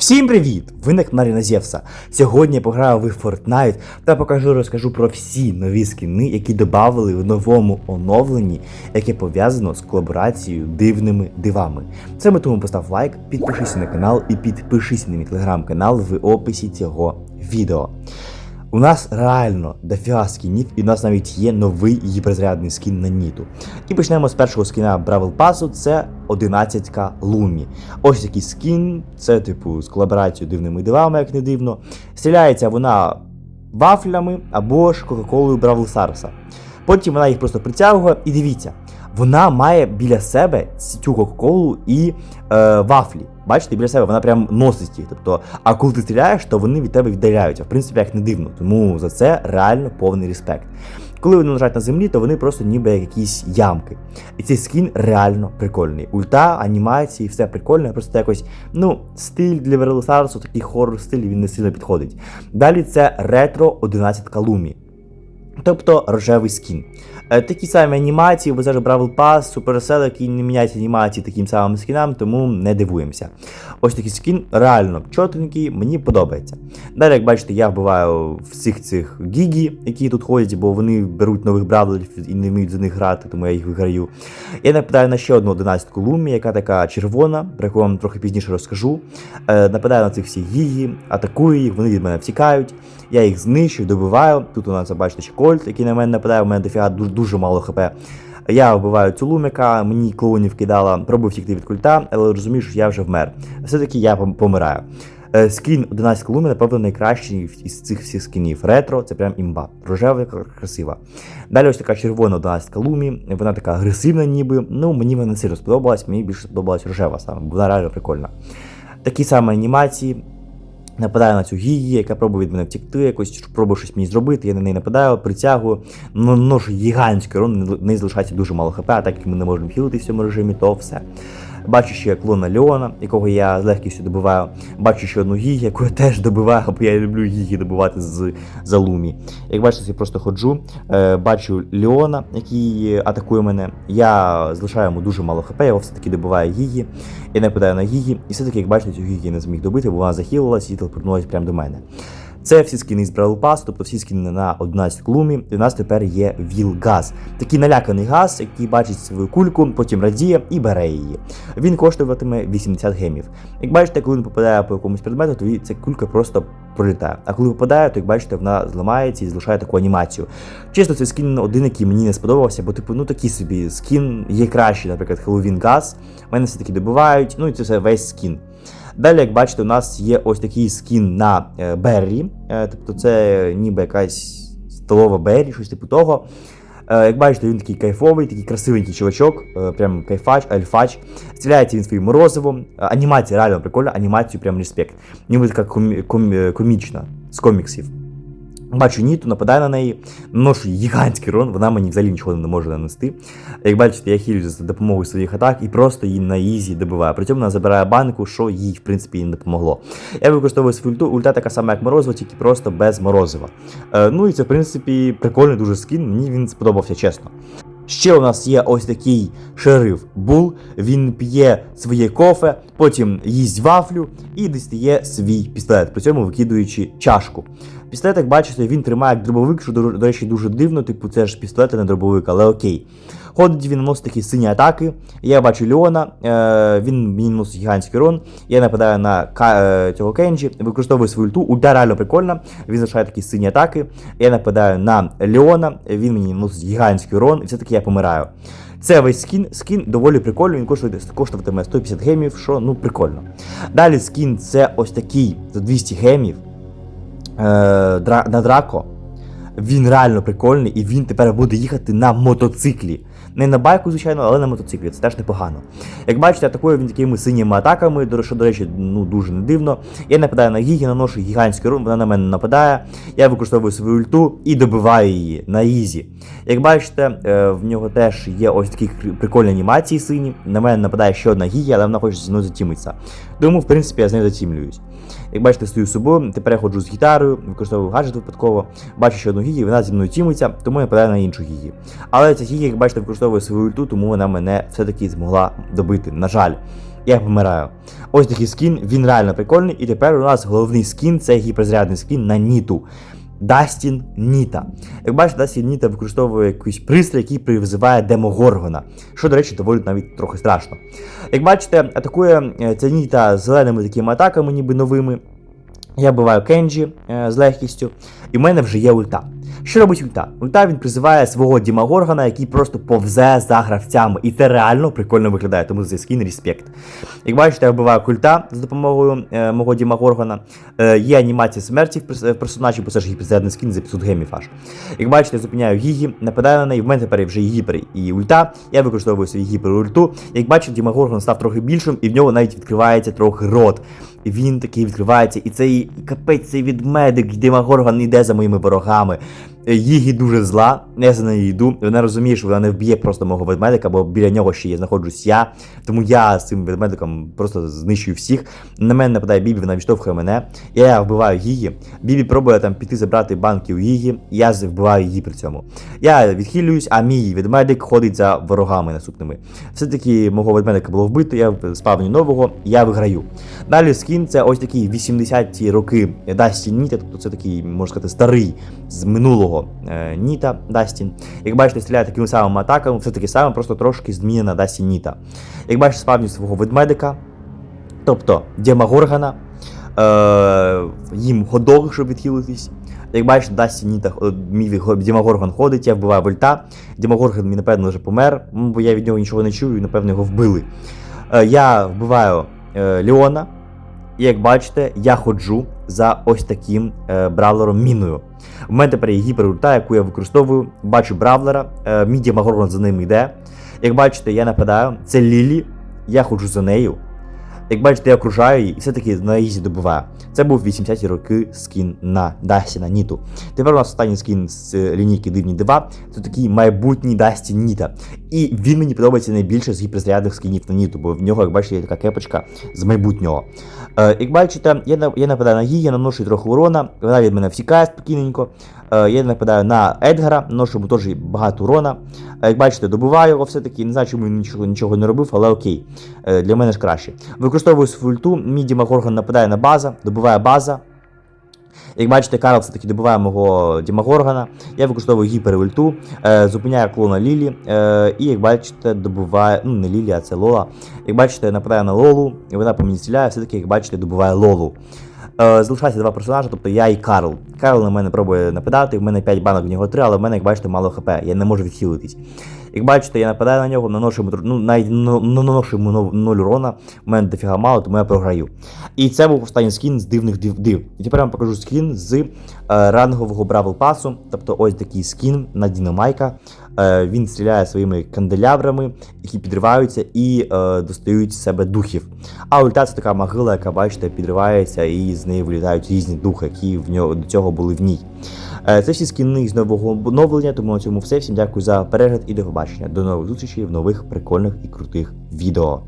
Всім привіт! Ви на каналі Назєвса. Сьогодні я пограю в Fortnite та покажу розкажу про всі нові скини, які додали в новому оновленні, яке пов'язано з колаборацією дивними дивами. Саме тому постав лайк, підпишися на канал і підпишись на мій телеграм-канал в описі цього відео. У нас реально дофіга скінів, і у нас навіть є новий гіперзарядний скін на Ніту. І почнемо з першого скіна Бравл Пасу, це 11-ка Лумі. Ось такий скін, це типу з колаборацією дивними дивами, як не дивно. Стріляється вона вафлями або ж Кока-Колою Бравл Старса. Потім вона їх просто притягує, і дивіться, вона має біля себе цю Кока-Колу і е, вафлі. Бачите, біля себе вона прям носить їх. Тобто, а коли ти стріляєш, то вони від тебе віддаляються. В принципі, як не дивно. Тому за це реально повний респект. Коли вони лежать на землі, то вони просто ніби як якісь ямки. І цей скін реально прикольний. Ульта, анімації, все прикольне, просто якось, ну, стиль для Верелосарсу, такий хоррор стиль, він не сильно підходить. Далі це ретро 11 Лумі. Тобто рожевий скін. Е, Такі самі анімації, ви зараз Бравл Пас, Supercell, які не міняють анімації таким самим скінам, тому не дивуємося. Ось такий скін реально чотенький, мені подобається. Далі, як бачите, я вбиваю всіх цих гігі, які тут ходять, бо вони беруть нових бравлерів і не вміють за них грати, тому я їх виграю. Я нападаю на ще одну 11-ку лумі, яка така червона, про яку вам трохи пізніше розкажу. Е, Нападаю на цих всіх гігі, атакую їх, вони від мене втікають. Я їх знищую, добиваю. Тут у нас бачите ще кольт, який на мене нападає, у мене дофіга дуже, дуже мало хп. Я вбиваю цю луміка, мені клоунів кидала, пробую втікти від культа, але розумію, що я вже вмер. Все-таки я помираю. Е, Скін 11 лумі, напевно, найкращий із цих всіх скінів. Ретро, це прям імба. Рожева, красива. Далі ось така червона 11 лумі, вона така агресивна, ніби. Ну, мені вона не сильно сподобалась, мені більше сподобалась рожева саме, бо вона реально прикольна. Такі самі анімації. Нападаю на цю гії, яка пробує від мене втікти, якось пробує щось мені зробити, я на неї нападаю, притягую, ну, нож гігантський урон, не залишається дуже мало хп, а так як ми не можемо хілити в цьому режимі, то все. Бачу ще клона Леона, якого я з легкістю добиваю. Бачу ще одну гігі, яку я теж добиваю, бо я люблю гігі добивати з залумі. Як бачите, я просто ходжу, е, бачу Леона, який атакує мене. Я залишаю йому дуже мало хп, його все-таки добиваю гігі. Я нападаю на гігі, і все-таки, як бачите, цю гігі не зміг добити, бо вона захилилась і телепортнулась прямо до мене. Це всі скіни з Brawl Pass, тобто всі скіни на 11 клумі. І у нас тепер є Віл Газ. Такий наляканий газ, який бачить свою кульку, потім радіє і бере її. Він коштуватиме 80 гемів. Як бачите, коли він попадає по якомусь предмету, то ця кулька просто пролітає. А коли попадає, то як бачите, вона зламається і залишає таку анімацію. Чесно, цей скін один, який мені не сподобався, бо типу, ну такий собі скін є кращий, наприклад, Halloween Газ. Мене все-таки добивають, ну і це все весь скін. Далі, як бачите, у нас є ось такий скін на е, Беррі, е, тобто це ніби якась столова Беррі, щось типу того. Е, Як бачите, він такий кайфовий, такий красивенький чувачок, е, прям кайфач, альфач. Стріляється він своїм морозивом. Е, Анімація реально прикольна, анімацію прям респект. Ніби така комі- комі- комічна з коміксів. Бачу Ніту, нападаю на неї, наношу гігантський рон, вона мені взагалі нічого не може нанести. Як бачите, я хілюся за допомогою своїх атак і просто її на ізі добиваю. При цьому вона забирає банку, що їй, в принципі, і не допомогло. Я використовую свою ульту, ульта така сама, як морозиво, тільки просто без морозива. Е, ну і це, в принципі, прикольний дуже скін, мені він сподобався, чесно. Ще у нас є ось такий шериф Бул. Він п'є своє кофе, потім їсть вафлю і дістає свій пістолет, при цьому викидуючи чашку. Пістолет, як бачите, він тримає як дробовик, що, до речі, дуже дивно, типу, це ж пістолет, а не дробовик, але окей. Ходить він наносить такі сині атаки. Я бачу Леона, е, він мені наносить гігантський рон. Я нападаю на ка, е, цього Кенджі, використовую свою ульту. Ульта реально прикольна. Він залишає такі сині атаки. Я нападаю на Леона, він мені наносить гігантський урон, і все-таки я помираю. Це весь скін. Скін доволі прикольний, він коштує коштуватиме 150 гемів, що ну прикольно. Далі скін це ось такий за 200 гемів на Драко. Він реально прикольний, і він тепер буде їхати на мотоциклі. Не на байку, звичайно, але на мотоциклі. Це теж непогано. Як бачите, атакує він такими синіми атаками, що, до речі, ну дуже не дивно. Я нападаю на Гігі, наношу гігантський рун, вона на мене нападає. Я використовую свою ульту і добиваю її на ізі. Як бачите, е, в нього теж є ось такі прикольні анімації сині. На мене нападає ще одна Гігі, але вона хоче зі мною затімитися. Тому, в принципі, я з нею затімлююсь. Як бачите, стою з собою, тепер я ходжу з гітарою, використовую гаджет випадково, бачу ще одну гігі, вона зі мною тімиться, тому я нападаю на іншу гігі. Але ця гігі, як бачите, використовує свою ульту, тому вона мене все-таки змогла добити. На жаль. я помираю. Ось такий скін, він реально прикольний. І тепер у нас головний скін це гіперзарядний скін на Ніту. Дастін Ніта. Як бачите, Дастін Ніта використовує якийсь пристрій, який призиває Демогоргона, що, до речі, доволі навіть трохи страшно. Як бачите, атакує е, ця Ніта зеленими такими атаками, ніби новими. Я буваю Кенджі е, з легкістю, і в мене вже є ульта. Що робить ульта? Ульта він призиває свого Дімагоргана, який просто повзе за гравцями. І це реально прикольно виглядає, тому за скін респект. Як бачите, я вбиваю культа з допомогою е, мого Дімагоргана. Е, є анімація смерті в в персонажі, бо це ж гіперзарядний скін за 500 гемів аж. Як бачите, я зупиняю Гігі, нападаю на неї, в мене тепер вже гіпер і ульта. Я використовую свій гіпер ульту. Як бачите, Дімагорган став трохи більшим, і в нього навіть відкривається трохи рот. Він такий відкривається, і цей капець, цей відмедик, Дімагорган йде за моїми ворогами. Е, Їгі дуже зла, я за нею йду. Вона розуміє, що вона не вб'є просто мого ведмедика, бо біля нього ще є знаходжусь я. Тому я з цим ведмедиком просто знищую всіх. На мене нападає Бібі, вона відштовхує мене. Я вбиваю її. Бібі пробує там піти забрати банки у її. Я вбиваю її при цьому. Я відхилююсь, а мій ведмедик ходить за ворогами наступними. Все-таки мого ведмедика було вбито, я спавню нового, я виграю. Далі скін це ось такі 80-ті роки Дастін Ніта, тобто це такий, можна сказати, старий з минулого е, Ніта Дастін. Як бачите, стріляє такими самими атаками, все таке саме, просто трошки змінена Дастін Ніта. Як бачите, спавню свого ведмедика, тобто Демагоргана, е, їм ходок, щоб відхилитись. Як бачите, Дастін Ніта, е, мій го- Демагорган ходить, я вбиваю вольта. Демагорган мій, напевно, вже помер, бо я від нього нічого не чую і, напевно, його вбили. Е, я вбиваю е, Леона. І як бачите, я ходжу за ось таким бравлером міною. У мене тепер є гіперульта, яку я використовую. Бачу бравлера, Мідія мій за ним йде. Як бачите, я нападаю. Це Лілі, я ходжу за нею. Як бачите, я окружаю її і все-таки на ізі добиваю. Це був 80-ті роки скін на Дасті на Ніту. Тепер у нас останній скін з лінійки Дивні Дива. Це такий майбутній Дасті Ніта. І він мені подобається найбільше з гіперзарядних скінів на Ніту, бо в нього, як бачите, є така кепочка з майбутнього. Е, як бачите, я, я нападаю на її, я наношу трохи урона, вона від мене втікає спокійненько. Е, я нападаю на Едгара, наношу йому теж багато урона. Е, як бачите, добиваю його все-таки, не знаю, чому він нічого, нічого не робив, але окей. Е, для мене ж краще. Використовую свою ульту, мій Дімагорган нападає на база, добиває база. Як бачите, Карл все-таки добиває мого Дімагоргана. Я використовую гіперульту, е, зупиняю клона Лілі. Е, і як бачите, добиває. Ну, не Лілі, а це Лола. Як бачите, нападає на Лолу, і вона по мені стріляє, все-таки, як бачите, добиває Лолу. Е, залишається два персонажі, тобто я і Карл. Карл на мене пробує нападати, в мене 5 банок, в нього 3, але в мене, як бачите, мало хп, я не можу відхилитись. Як бачите, я нападаю на нього, наношу йому, ну, навіть наношу йому нов- нуль урона, в мене дофіга мало, тому я програю. І це був останній скін з дивних див. див. І тепер я вам покажу скін з е, рангового Бравл Пасу, тобто ось такий скін на Дінамайка. Е, він стріляє своїми канделябрами, які підриваються і е, достають з себе духів. А ульта це така могила, яка, бачите, підривається, і з неї вилітають різні духи, які в нього до цього були в ній. Е, Це всі скіни з нового оновлення, тому на цьому все. Всім дякую за перегляд і до побачення. До нових зустрічей в нових прикольних і крутих відео.